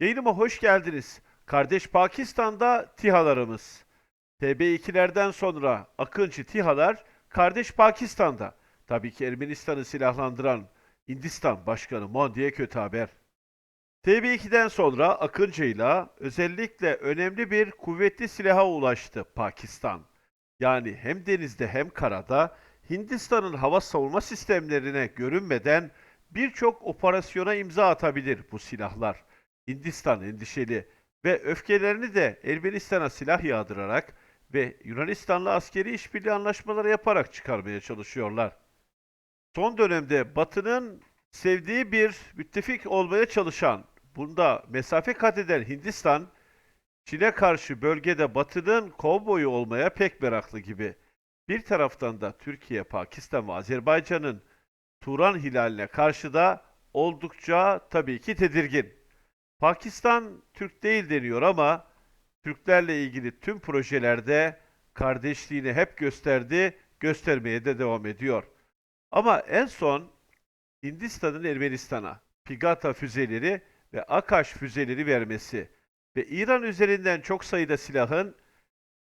Yayınıma hoş geldiniz. Kardeş Pakistan'da TİHA'larımız. TB2'lerden sonra Akıncı TİHA'lar kardeş Pakistan'da. Tabii ki Ermenistan'ı silahlandıran Hindistan Başkanı Mondi'ye kötü haber. TB2'den sonra Akıncı'yla özellikle önemli bir kuvvetli silaha ulaştı Pakistan. Yani hem denizde hem karada Hindistan'ın hava savunma sistemlerine görünmeden birçok operasyona imza atabilir bu silahlar. Hindistan endişeli ve öfkelerini de Ermenistan'a silah yağdırarak ve Yunanistan'la askeri işbirliği anlaşmaları yaparak çıkarmaya çalışıyorlar. Son dönemde Batı'nın sevdiği bir müttefik olmaya çalışan, bunda mesafe kat eden Hindistan, Çin'e karşı bölgede Batı'nın kovboyu olmaya pek meraklı gibi. Bir taraftan da Türkiye, Pakistan ve Azerbaycan'ın Turan hilaline karşı da oldukça tabii ki tedirgin. Pakistan Türk değil deniyor ama Türklerle ilgili tüm projelerde kardeşliğini hep gösterdi, göstermeye de devam ediyor. Ama en son Hindistan'ın Ermenistan'a Pigata füzeleri ve Akaş füzeleri vermesi ve İran üzerinden çok sayıda silahın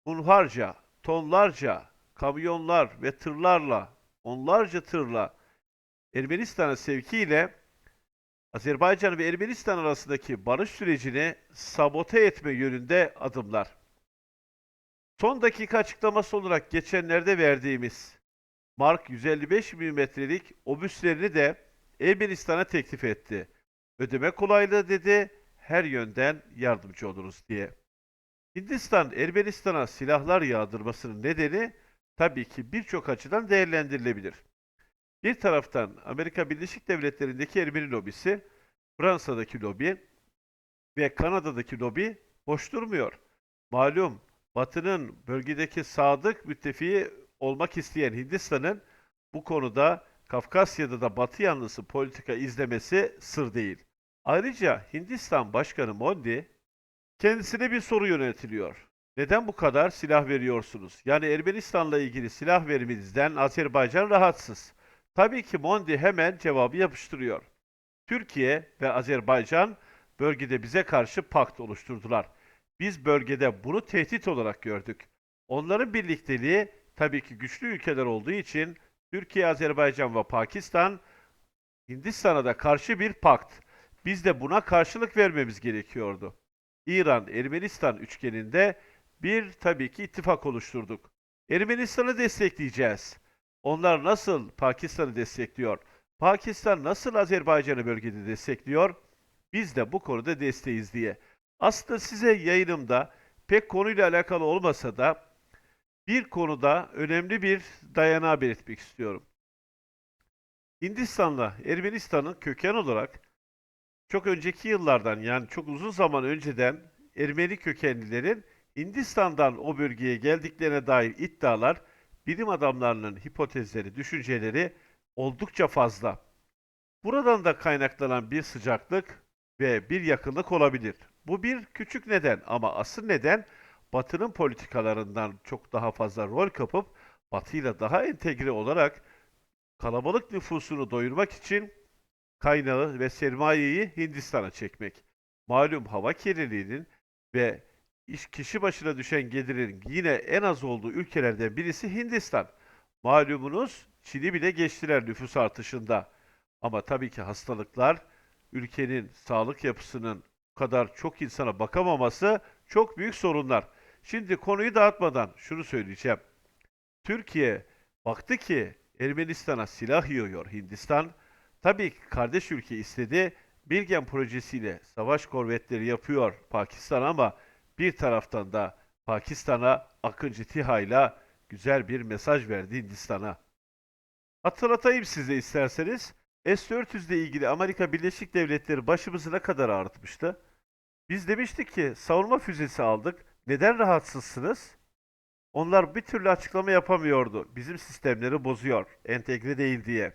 hunharca, tonlarca kamyonlar ve tırlarla, onlarca tırla Ermenistan'a sevkiyle Azerbaycan ve Ermenistan arasındaki barış sürecini sabote etme yönünde adımlar. Son dakika açıklaması olarak geçenlerde verdiğimiz Mark 155 milimetrelik obüslerini de Ermenistan'a teklif etti. Ödeme kolaylığı dedi, her yönden yardımcı oluruz diye. Hindistan Ermenistan'a silahlar yağdırmasının nedeni tabii ki birçok açıdan değerlendirilebilir. Bir taraftan Amerika Birleşik Devletleri'ndeki Ermeni lobisi, Fransa'daki lobi ve Kanada'daki lobi boş durmuyor. Malum Batı'nın bölgedeki sadık müttefiği olmak isteyen Hindistan'ın bu konuda Kafkasya'da da Batı yanlısı politika izlemesi sır değil. Ayrıca Hindistan Başkanı Modi kendisine bir soru yöneltiliyor. Neden bu kadar silah veriyorsunuz? Yani Ermenistan'la ilgili silah veriminizden Azerbaycan rahatsız. Tabii ki Mondi hemen cevabı yapıştırıyor. Türkiye ve Azerbaycan bölgede bize karşı pakt oluşturdular. Biz bölgede bunu tehdit olarak gördük. Onların birlikteliği tabii ki güçlü ülkeler olduğu için Türkiye, Azerbaycan ve Pakistan Hindistan'a da karşı bir pakt. Biz de buna karşılık vermemiz gerekiyordu. İran, Ermenistan üçgeninde bir tabii ki ittifak oluşturduk. Ermenistan'ı destekleyeceğiz. Onlar nasıl Pakistan'ı destekliyor? Pakistan nasıl Azerbaycan'ı bölgede destekliyor? Biz de bu konuda desteğiz diye. Aslında size yayınımda pek konuyla alakalı olmasa da bir konuda önemli bir dayanağı belirtmek istiyorum. Hindistan'la Ermenistan'ın köken olarak çok önceki yıllardan yani çok uzun zaman önceden Ermeni kökenlilerin Hindistan'dan o bölgeye geldiklerine dair iddialar, bilim adamlarının hipotezleri, düşünceleri oldukça fazla. Buradan da kaynaklanan bir sıcaklık ve bir yakınlık olabilir. Bu bir küçük neden ama asıl neden Batı'nın politikalarından çok daha fazla rol kapıp Batı'yla daha entegre olarak kalabalık nüfusunu doyurmak için kaynağı ve sermayeyi Hindistan'a çekmek. Malum hava kirliliğinin ve kişi başına düşen gelirin yine en az olduğu ülkelerden birisi Hindistan. Malumunuz Çin'i bile geçtiler nüfus artışında. Ama tabii ki hastalıklar ülkenin sağlık yapısının bu kadar çok insana bakamaması çok büyük sorunlar. Şimdi konuyu dağıtmadan şunu söyleyeceğim. Türkiye baktı ki Ermenistan'a silah yığıyor Hindistan. Tabii ki kardeş ülke istedi. Bilgen projesiyle savaş korvetleri yapıyor Pakistan ama bir taraftan da Pakistan'a Akıncı TİHA'yla güzel bir mesaj verdi Hindistan'a. Hatırlatayım size isterseniz. S-400 ile ilgili Amerika Birleşik Devletleri başımızı ne kadar ağrıtmıştı? Biz demiştik ki savunma füzesi aldık. Neden rahatsızsınız? Onlar bir türlü açıklama yapamıyordu. Bizim sistemleri bozuyor, entegre değil diye.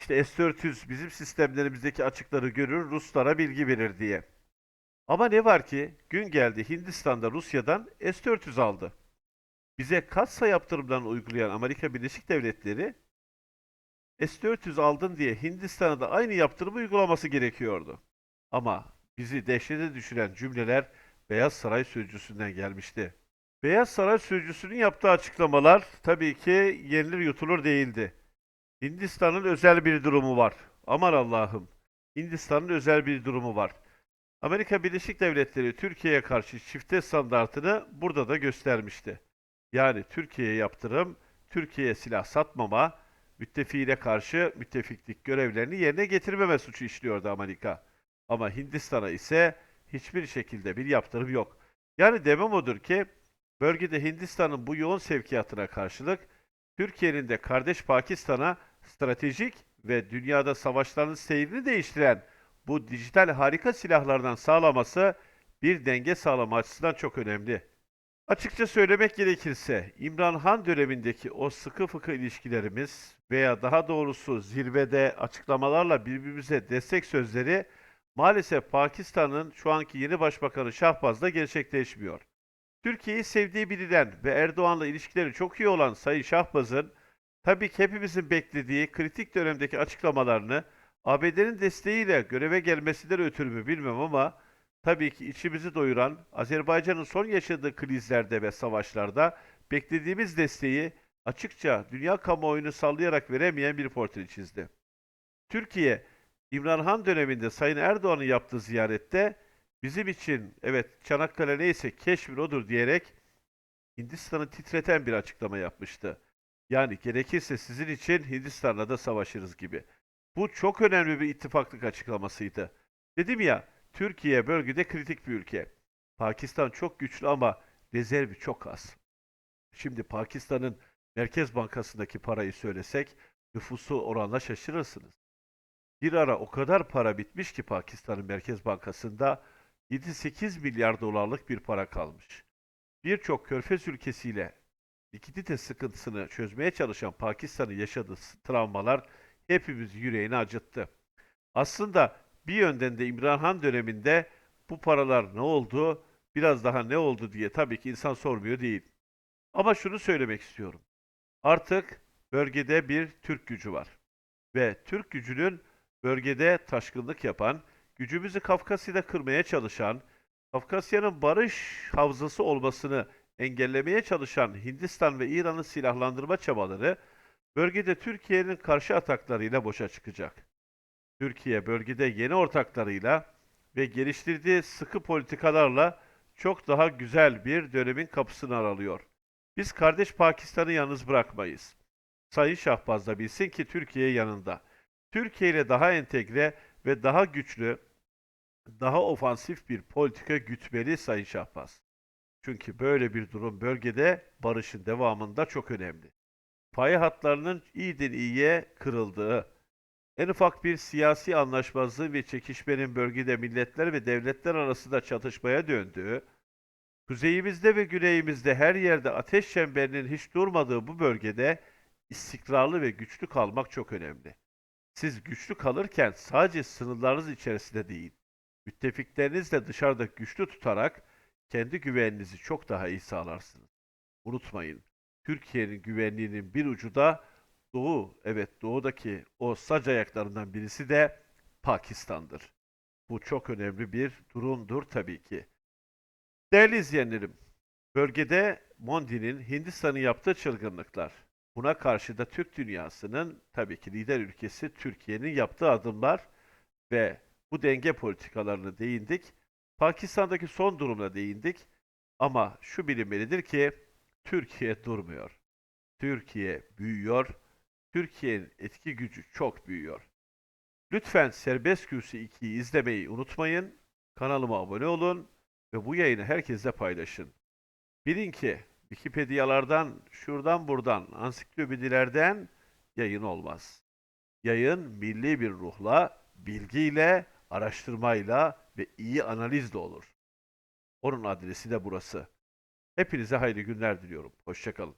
İşte S-400 bizim sistemlerimizdeki açıkları görür, Ruslara bilgi verir diye. Ama ne var ki gün geldi Hindistan'da Rusya'dan S-400 aldı. Bize katsa yaptırımlarını uygulayan Amerika Birleşik Devletleri S-400 aldın diye Hindistan'a da aynı yaptırımı uygulaması gerekiyordu. Ama bizi dehşete düşüren cümleler Beyaz Saray sözcüsünden gelmişti. Beyaz Saray sözcüsünün yaptığı açıklamalar tabii ki yenilir yutulur değildi. Hindistan'ın özel bir durumu var. Aman Allah'ım. Hindistan'ın özel bir durumu var. Amerika Birleşik Devletleri Türkiye'ye karşı çifte standartını burada da göstermişti. Yani Türkiye'ye yaptırım, Türkiye'ye silah satmama, müttefiğine karşı müttefiklik görevlerini yerine getirmeme suçu işliyordu Amerika. Ama Hindistan'a ise hiçbir şekilde bir yaptırım yok. Yani demem odur ki bölgede Hindistan'ın bu yoğun sevkiyatına karşılık Türkiye'nin de kardeş Pakistan'a stratejik ve dünyada savaşların seyrini değiştiren bu dijital harika silahlardan sağlaması bir denge sağlama açısından çok önemli. Açıkça söylemek gerekirse İmran Han dönemindeki o sıkı fıkı ilişkilerimiz veya daha doğrusu zirvede açıklamalarla birbirimize destek sözleri maalesef Pakistan'ın şu anki yeni başbakanı Şahbaz'da gerçekleşmiyor. Türkiye'yi sevdiği bilinen ve Erdoğan'la ilişkileri çok iyi olan Sayın Şahbaz'ın tabii ki hepimizin beklediği kritik dönemdeki açıklamalarını ABD'nin desteğiyle göreve gelmesinden ötürü mü bilmem ama tabii ki içimizi doyuran Azerbaycan'ın son yaşadığı krizlerde ve savaşlarda beklediğimiz desteği açıkça dünya kamuoyunu sallayarak veremeyen bir portre çizdi. Türkiye, İmran Han döneminde Sayın Erdoğan'ın yaptığı ziyarette bizim için evet Çanakkale neyse Keşmir odur diyerek Hindistan'ı titreten bir açıklama yapmıştı. Yani gerekirse sizin için Hindistan'la da savaşırız gibi. Bu çok önemli bir ittifaklık açıklamasıydı. Dedim ya, Türkiye bölgede kritik bir ülke. Pakistan çok güçlü ama rezervi çok az. Şimdi Pakistan'ın Merkez Bankası'ndaki parayı söylesek nüfusu oranla şaşırırsınız. Bir ara o kadar para bitmiş ki Pakistan'ın Merkez Bankası'nda 7-8 milyar dolarlık bir para kalmış. Birçok körfez ülkesiyle likidite sıkıntısını çözmeye çalışan Pakistan'ın yaşadığı travmalar hepimiz yüreğini acıttı. Aslında bir yönden de İmran Han döneminde bu paralar ne oldu, biraz daha ne oldu diye tabii ki insan sormuyor değil. Ama şunu söylemek istiyorum. Artık bölgede bir Türk gücü var. Ve Türk gücünün bölgede taşkınlık yapan, gücümüzü Kafkasya'da kırmaya çalışan, Kafkasya'nın barış havzası olmasını engellemeye çalışan Hindistan ve İran'ın silahlandırma çabaları bölgede Türkiye'nin karşı ataklarıyla boşa çıkacak. Türkiye bölgede yeni ortaklarıyla ve geliştirdiği sıkı politikalarla çok daha güzel bir dönemin kapısını aralıyor. Biz kardeş Pakistan'ı yalnız bırakmayız. Sayın Şahbaz da bilsin ki Türkiye yanında. Türkiye ile daha entegre ve daha güçlü, daha ofansif bir politika gütmeli Sayın Şahbaz. Çünkü böyle bir durum bölgede barışın devamında çok önemli. Payı hatlarının iyiden iyiye kırıldığı, en ufak bir siyasi anlaşmazlığı ve çekişmenin bölgede milletler ve devletler arasında çatışmaya döndüğü, kuzeyimizde ve güneyimizde her yerde ateş çemberinin hiç durmadığı bu bölgede istikrarlı ve güçlü kalmak çok önemli. Siz güçlü kalırken sadece sınırlarınız içerisinde değil, müttefiklerinizle dışarıda güçlü tutarak kendi güvenliğinizi çok daha iyi sağlarsınız. Unutmayın, Türkiye'nin güvenliğinin bir ucu da Doğu, evet doğudaki o sac ayaklarından birisi de Pakistan'dır. Bu çok önemli bir durumdur tabii ki. Değerli izleyenlerim, bölgede Mondi'nin Hindistan'ın yaptığı çılgınlıklar, buna karşı da Türk dünyasının tabii ki lider ülkesi Türkiye'nin yaptığı adımlar ve bu denge politikalarını değindik. Pakistan'daki son durumla değindik. Ama şu bilinmelidir ki Türkiye durmuyor. Türkiye büyüyor. Türkiye'nin etki gücü çok büyüyor. Lütfen Serbest Kürsü 2'yi izlemeyi unutmayın. Kanalıma abone olun ve bu yayını herkesle paylaşın. Bilin ki Wikipedialardan, şuradan buradan, ansiklopedilerden yayın olmaz. Yayın milli bir ruhla, bilgiyle, araştırmayla ve iyi analizle olur. Onun adresi de burası. Hepinize hayırlı günler diliyorum. Hoşçakalın.